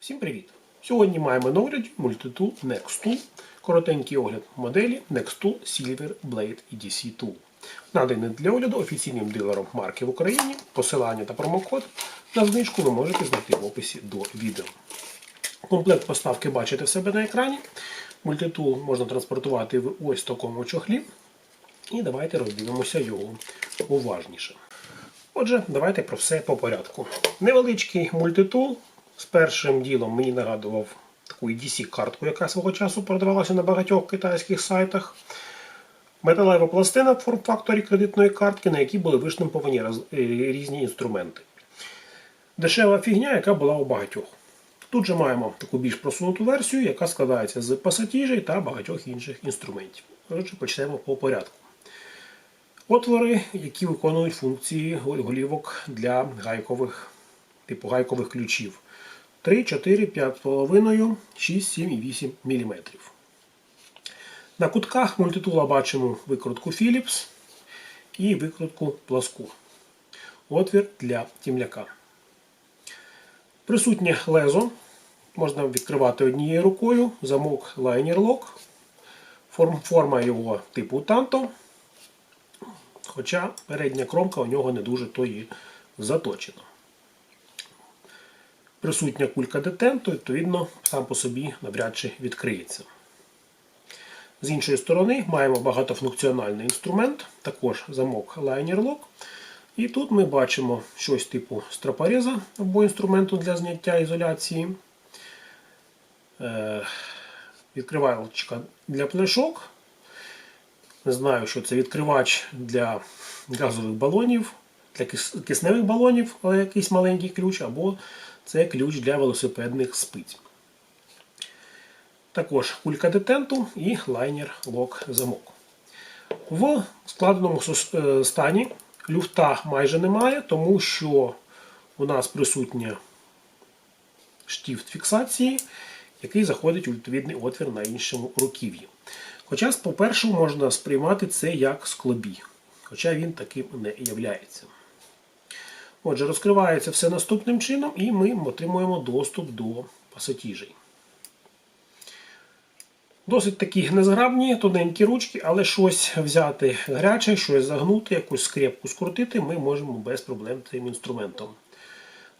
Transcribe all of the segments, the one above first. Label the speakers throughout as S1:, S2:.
S1: Всім привіт! Сьогодні маємо на огляді мультитул Nextool. Коротенький огляд моделі Nextool Silver Blade EDC Tool. Наданий для огляду офіційним дилером марки в Україні. Посилання та промокод на знижку ви можете знайти в описі до відео. Комплект поставки бачите в себе на екрані. Мультитул можна транспортувати в ось такому чохлі. І давайте роздивимося його уважніше. Отже, давайте про все по порядку. Невеличкий мультитул. З першим ділом мені нагадував таку EDC-картку, яка свого часу продавалася на багатьох китайських сайтах. Металева пластина в форм-факторі кредитної картки, на якій були виштамповані е, різні інструменти. Дешева фігня, яка була у багатьох. Тут же маємо таку більш просунуту версію, яка складається з пасатіжей та багатьох інших інструментів. Отже, почнемо по порядку. Отвори, які виконують функції голівок для гайкових, типу гайкових ключів. 3, 4, 5,5, 6, 7 і 8 мм. На кутках мультитула бачимо викрутку Philips і викрутку пласку. Отвір для тімляка. Присутнє лезо. Можна відкривати однією рукою, замок лайнер лок. Форм, форма його типу танто. Хоча передня кромка у нього не дуже то і заточена. Присутня кулька детенту, відповідно, сам по собі навряд чи відкриється. З іншої сторони маємо багатофункціональний інструмент, також замок Liner Lock. І тут ми бачимо щось типу стропореза або інструменту для зняття ізоляції. Е, Відкривалочка для пляшок. Не знаю, що це відкривач для газових балонів, для кисневих балонів, але якийсь маленький ключ, або це ключ для велосипедних спиць. Також кулька детенту і лайнер лок замок. В складеному е, стані люфта майже немає, тому що у нас присутня штіфт фіксації, який заходить у відповідний отвір на іншому руків'ї. Хоча, по-перше, можна сприймати це як склобій, хоча він таким не являється. Отже, розкривається все наступним чином, і ми отримуємо доступ до пасатіжей. Досить такі незграбні, тоненькі ручки, але щось взяти гаряче, щось загнути, якусь скрепку скрутити ми можемо без проблем цим інструментом.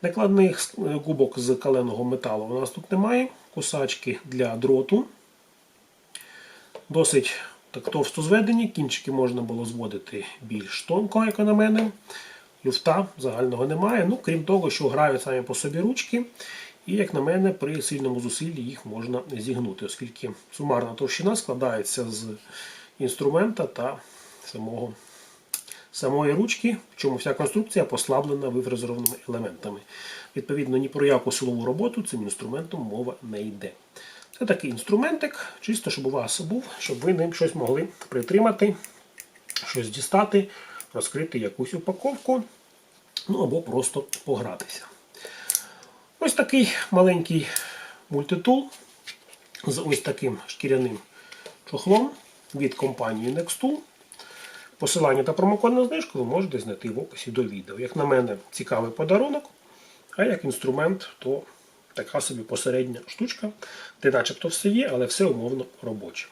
S1: Накладних губок з каленого металу у нас тут немає. Кусачки для дроту. Досить так товсто зведені, кінчики можна було зводити більш тонко, як на мене. Люфта загального немає. Ну, крім того, що грають самі по собі ручки. І, як на мене, при сильному зусиллі їх можна зігнути, оскільки сумарна товщина складається з інструмента та самого, самої ручки, в чому вся конструкція послаблена вифрезерованими елементами. Відповідно, ні про яку силову роботу цим інструментом мова не йде. Це такий інструментик, чисто, щоб у вас був, щоб ви ним щось могли притримати, щось дістати, розкрити якусь упаковку, ну або просто погратися. Ось такий маленький мультитул з ось таким шкіряним чохлом від компанії Nextool. Посилання та промокод на знижку ви можете знайти в описі до відео. Як на мене, цікавий подарунок, а як інструмент, то така собі посередня штучка, де начебто все є, але все умовно робоче.